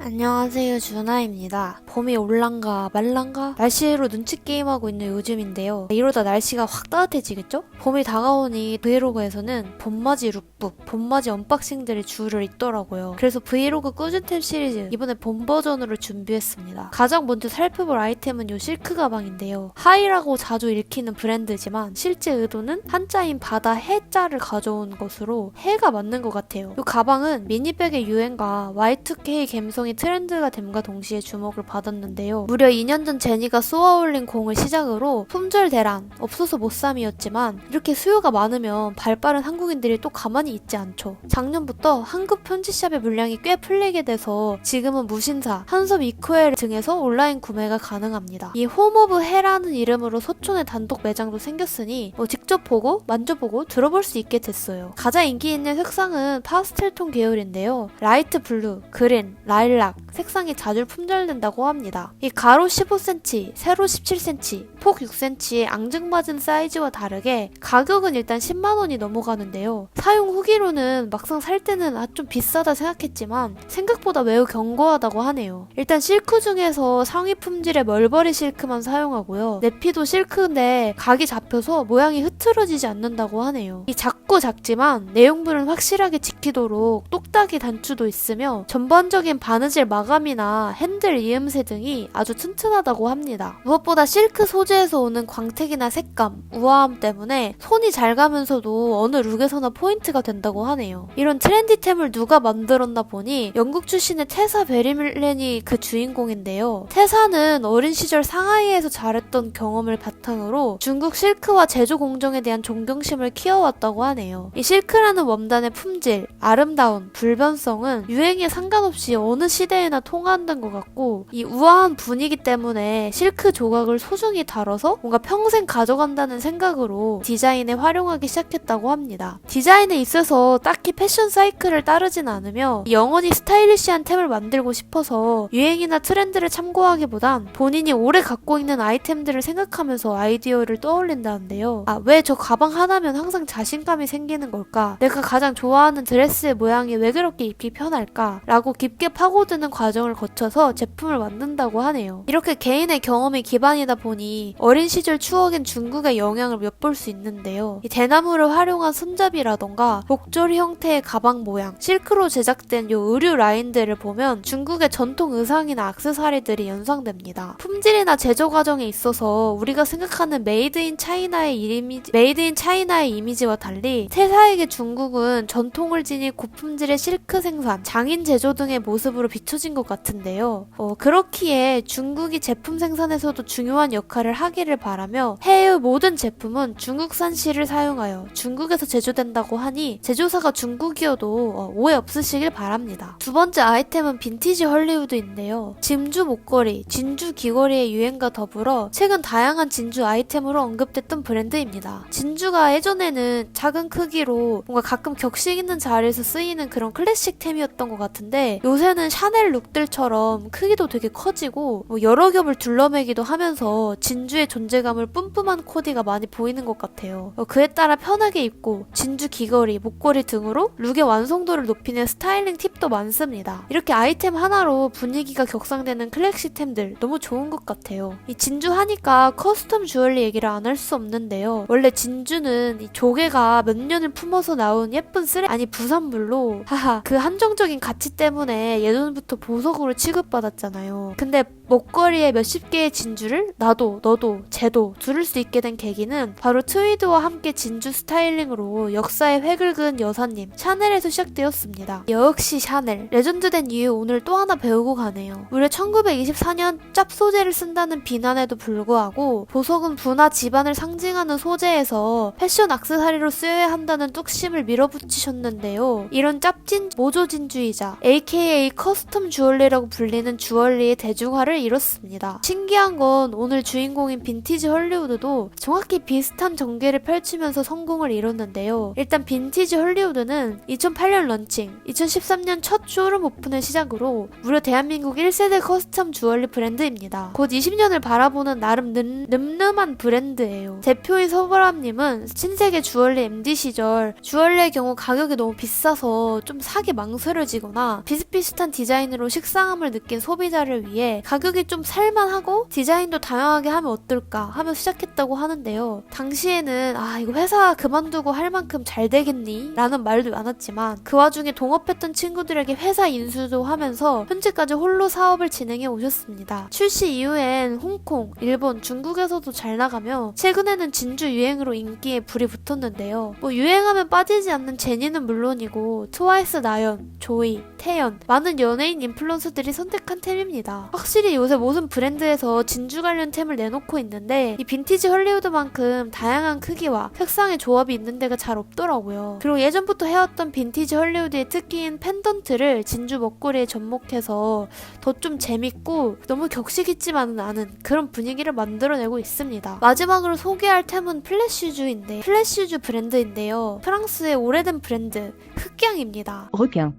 안녕하세요 준하입니다. 봄이 올란가 말란가 날씨로 눈치 게임하고 있는 요즘인데요. 이러다 날씨가 확 따뜻해지겠죠? 봄이 다가오니 브이로그에서는 봄맞이 룩북, 봄맞이 언박싱들이 줄을 잇더라고요. 그래서 브이로그 꾸준템 시리즈 이번에 봄 버전으로 준비했습니다. 가장 먼저 살펴볼 아이템은 요 실크 가방인데요. 하이라고 자주 읽히는 브랜드지만 실제 의도는 한자인 바다 해자를 가져온 것으로 해가 맞는 것 같아요. 이 가방은 미니백의 유행과 Y2K 감성 이 트렌드가 됨과 동시에 주목을 받았는데요. 무려 2년 전 제니가 쏘아올린 공을 시작으로 품절 대란, 없어서 못 쌈이었지만 이렇게 수요가 많으면 발빠른 한국인들이 또 가만히 있지 않죠. 작년부터 한국 편지샵의 물량이 꽤 풀리게 돼서 지금은 무신사, 한섭 이코엘 등에서 온라인 구매가 가능합니다. 이 홈오브 해라는 이름으로 소촌에 단독 매장도 생겼으니 뭐 직접 보고 만져보고 들어볼 수 있게 됐어요. 가장 인기 있는 색상은 파스텔톤 계열인데요. 라이트 블루, 그린, 라일 락 색상이 자주 품절된다고 합니다. 이 가로 15cm, 세로 17cm, 폭 6cm의 앙증맞은 사이즈와 다르게 가격은 일단 10만 원이 넘어가는데요. 사용 후기로는 막상 살 때는 아 좀 비싸다 생각했지만 생각보다 매우 견고하다고 하네요. 일단 실크 중에서 상위 품질의 멀버리 실크만 사용하고요. 내피도 실크인데 각이 잡혀서 모양이 흐트러지지 않는다고 하네요. 이 작고 작지만 내용물은 확실하게 지키도록 똑딱이 단추도 있으며 전반적인 바느질 마감이나 핸들 이음새 등이 아주 튼튼하다고 합니다. 무엇보다 실크 소재에서 오는 광택이나 색감, 우아함 때문에 손이 잘 가면서도 어느 룩에서나 포인트가 된다고 하네요. 이런 트렌디템을 누가 만들었나 보니 영국 출신의 테사 베리밀렌이 그 주인공인데요. 테사는 어린 시절 상하이에서 자랐던 경험을 바탕으로 중국 실크와 제조 공정에 대한 존경심을 키워왔다고 하네요. 이 실크라는 원단의 품질, 아름다움, 불변성은 유행에 상관없이 어느 시대에나 통한다는 것 같고 이 우아한 분위기 때문에 실크 조각을 소중히 다뤄서 뭔가 평생 가져간다는 생각으로 디자인에 활용하기 시작했다고 합니다. 디자인에 있어서 딱히 패션 사이클을 따르진 않으며 영원히 스타일리시한 템을 만들고 싶어서 유행이나 트렌드를 참고하기보단 본인이 오래 갖고 있는 아이템들을 생각하면서 아이디어를 떠올린다는데요. 아, 왜 저 가방 하나면 항상 자신감이 생기는 걸까? 내가 가장 좋아하는 드레스의 모양이 왜 그렇게 입기 편할까? 라고 깊게 파고드는 과 정을 거쳐서 제품을 만든다고 하네요. 이렇게 개인의 경험이 기반이다 보니 어린 시절 추억인 중국의 영향을 엿볼 수 있는데요. 이 대나무를 활용한 손잡이라던가 목줄 형태의 가방 모양, 실크로 제작된 요 의류 라인들을 보면 중국의 전통 의상이나 악세사리들이 연상됩니다. 품질이나 제조 과정에 있어서 우리가 생각하는 메이드 인 차이나의 이미지, 메이드 인 차이나의 이미지와 달리 태사에게 중국은 전통을 지닌 고품질의 실크 생산, 장인 제조 등의 모습으로 비춰진 것 같은데요. 어, 그렇기에 중국이 제품 생산에서도 중요한 역할을 하기를 바라며 해외의 모든 제품은 중국산 실을 사용하여 중국에서 제조된다고 하니 제조사가 중국이어도 어, 오해 없으시길 바랍니다. 두 번째 아이템은 빈티지 헐리우드인데요. 진주 목걸이, 진주 귀걸이의 유행과 더불어 최근 다양한 진주 아이템으로 언급됐던 브랜드입니다. 진주가 예전에는 작은 크기로 뭔가 가끔 격식 있는 자리에서 쓰이는 그런 클래식템이었던 것 같은데 요새는 샤넬 룩들처럼 크기도 되게 커지고 뭐 여러 겹을 둘러매기도 하면서 진주의 존재감을 뿜뿜한 코디가 많이 보이는 것 같아요. 어, 그에 따라 편하게 입고 진주 귀걸이, 목걸이 등으로 룩의 완성도를 높이는 스타일링 팁도 많습니다. 이렇게 아이템 하나로 분위기가 격상되는 클래식템들 너무 좋은 것 같아요. 이 진주 하니까 커스텀 주얼리 얘기를 안 할 수 없는데요. 원래 진주는 이 조개가 몇 년을 품어서 나온 예쁜 쓰레 아니 부산물로 하하 그 한정적인 가치 때문에 예전부터 보석으로 취급받았잖아요. 근데 목걸이에 몇십 개의 진주를 나도 너도 쟤도 두를 수 있게 된 계기는 바로 트위드와 함께 진주 스타일링으로 역사의 획을 그은 여사님 샤넬에서 시작되었습니다. 역시 샤넬 레전드된 이유 오늘 또 하나 배우고 가네요. 무려 1924년 짭 소재를 쓴다는 비난에도 불구하고 보석은 분화 집안을 상징하는 소재에서 패션 악세사리로 쓰여야 한다는 뚝심을 밀어붙이셨는데요. 이런 짭진 모조진주이자 AKA 커스텀 주얼리라고 불리는 주얼리의 대중화를 이뤘습니다. 신기한 건 오늘 주인공인 빈티지 헐리우드도 정확히 비슷한 전개를 펼치면서 성공을 이뤘는데요. 일단 빈티지 헐리우드는 2008년 런칭, 2013년 첫 쇼룸 오픈을 시작으로 무려 대한민국 1세대 커스텀 주얼리 브랜드입니다. 곧 20년을 바라보는 나름 늠, 늠름한 브랜드예요. 대표인 서보람님은 신세계 주얼리 MD 시절 주얼리의 경우 가격이 너무 비싸서 좀 사기 망설여지거나 비슷비슷한 디자인으로 기준으로 식상함을 느낀 소비자를 위해 가격이 좀 살만하고 디자인도 다양하게 하면 어떨까 하며 시작했다고 하는데요. 당시에는 아 이거 회사 그만두고 할 만큼 잘 되겠니? 라는 말도 많았지만 그 와중에 동업했던 친구들에게 회사 인수도 하면서 현재까지 홀로 사업을 진행해 오셨습니다. 출시 이후엔 홍콩, 일본, 중국에서도 잘 나가며 최근에는 진주 유행으로 인기에 불이 붙었는데요. 뭐 유행하면 빠지지 않는 제니는 물론이고 트와이스 나연, 조이, 태연 많은 연예인 인플루언서들이 선택한 템입니다. 확실히 요새 모든 브랜드에서 진주 관련 템을 내놓고 있는데 이 빈티지 헐리우드만큼 다양한 크기와 색상의 조합이 있는 데가 잘 없더라고요. 그리고 예전부터 해왔던 빈티지 헐리우드의 특기인 펜던트를 진주 먹거리에 접목해서 더 좀 재밌고 너무 격식 있지만은 않은 그런 분위기를 만들어내고 있습니다. 마지막으로 소개할 템은 플래시주인데 플래시주 브랜드인데요. 프랑스의 오래된 브랜드 흑양입니다. requin,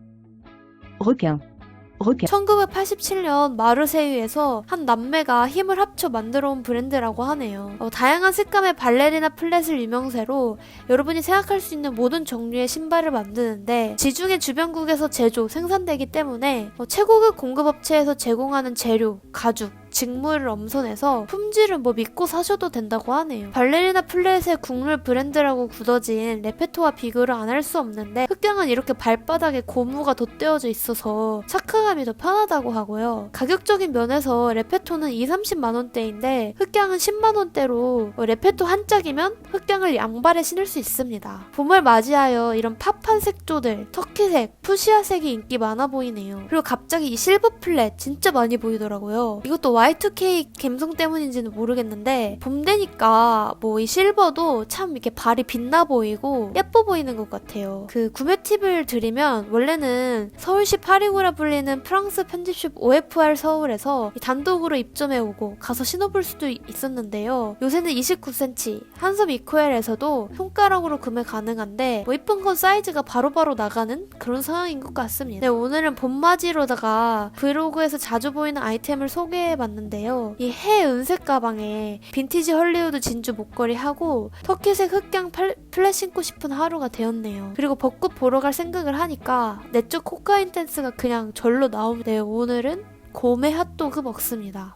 requin, requin, 1987년 마르세유에서 한 남매가 힘을 합쳐 만들어 온 브랜드라고 하네요. 어, 다양한 색감의 발레리나 플랫을 유명세로 여러분이 생각할 수 있는 모든 종류의 신발을 만드는데 지중해 주변국에서 제조, 생산되기 때문에 어, 최고급 공급업체에서 제공하는 재료, 가죽, 직물을 엄선해서 품질은 뭐 믿고 사셔도 된다고 하네요. 발레리나 플랫의 국룰 브랜드라고 굳어진 레페토와 비교를 안 할 수 없는데 흑경은 이렇게 발바닥에 고무가 덧대어져 있어서 착화감이 더 편하다고 하고요. 가격적인 면에서 레페토는 2, 30만 원대인데 흑경은 10만 원대로 어, 레페토 한 짝이면 흑경을 양발에 신을 수 있습니다. 봄을 맞이하여 이런 팝한 색조들, 터키색, 푸시아색이 인기 많아 보이네요. 그리고 갑자기 이 실버 플랫 진짜 많이 보이더라고요. 이것도 Y2K 감성 때문인지는 모르겠는데 봄 되니까 뭐 이 실버도 참 이렇게 발이 빛나 보이고 예뻐 보이는 것 같아요. 그 구매 팁을 드리면 원래는 서울시 파리구라 불리는 프랑스 편집숍 OFR 서울에서 단독으로 입점해 오고 가서 신어볼 수도 있었는데요. 요새는 29cm 한섭 이코엘에서도 손가락으로 구매 가능한데 뭐 이쁜 건 사이즈가 바로바로 나가는 그런 상황인 것 같습니다. 네, 오늘은 봄맞이로다가 브이로그에서 자주 보이는 아이템을 소개해봤는데 요. 이 해 은색 가방에 빈티지 헐리우드 진주 목걸이 하고 터키색 흑양 팔- 플랫 신고 싶은 하루가 되었네요. 그리고 벚꽃 보러 갈 생각을 하니까 내적 코카인 댄스가 그냥 절로 나오네요. 오늘은 곰의 핫도그 먹습니다.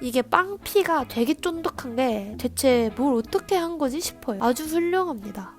이게 빵피가 되게 쫀득한 게 대체 뭘 어떻게 한 거지 싶어요. 아주 훌륭합니다.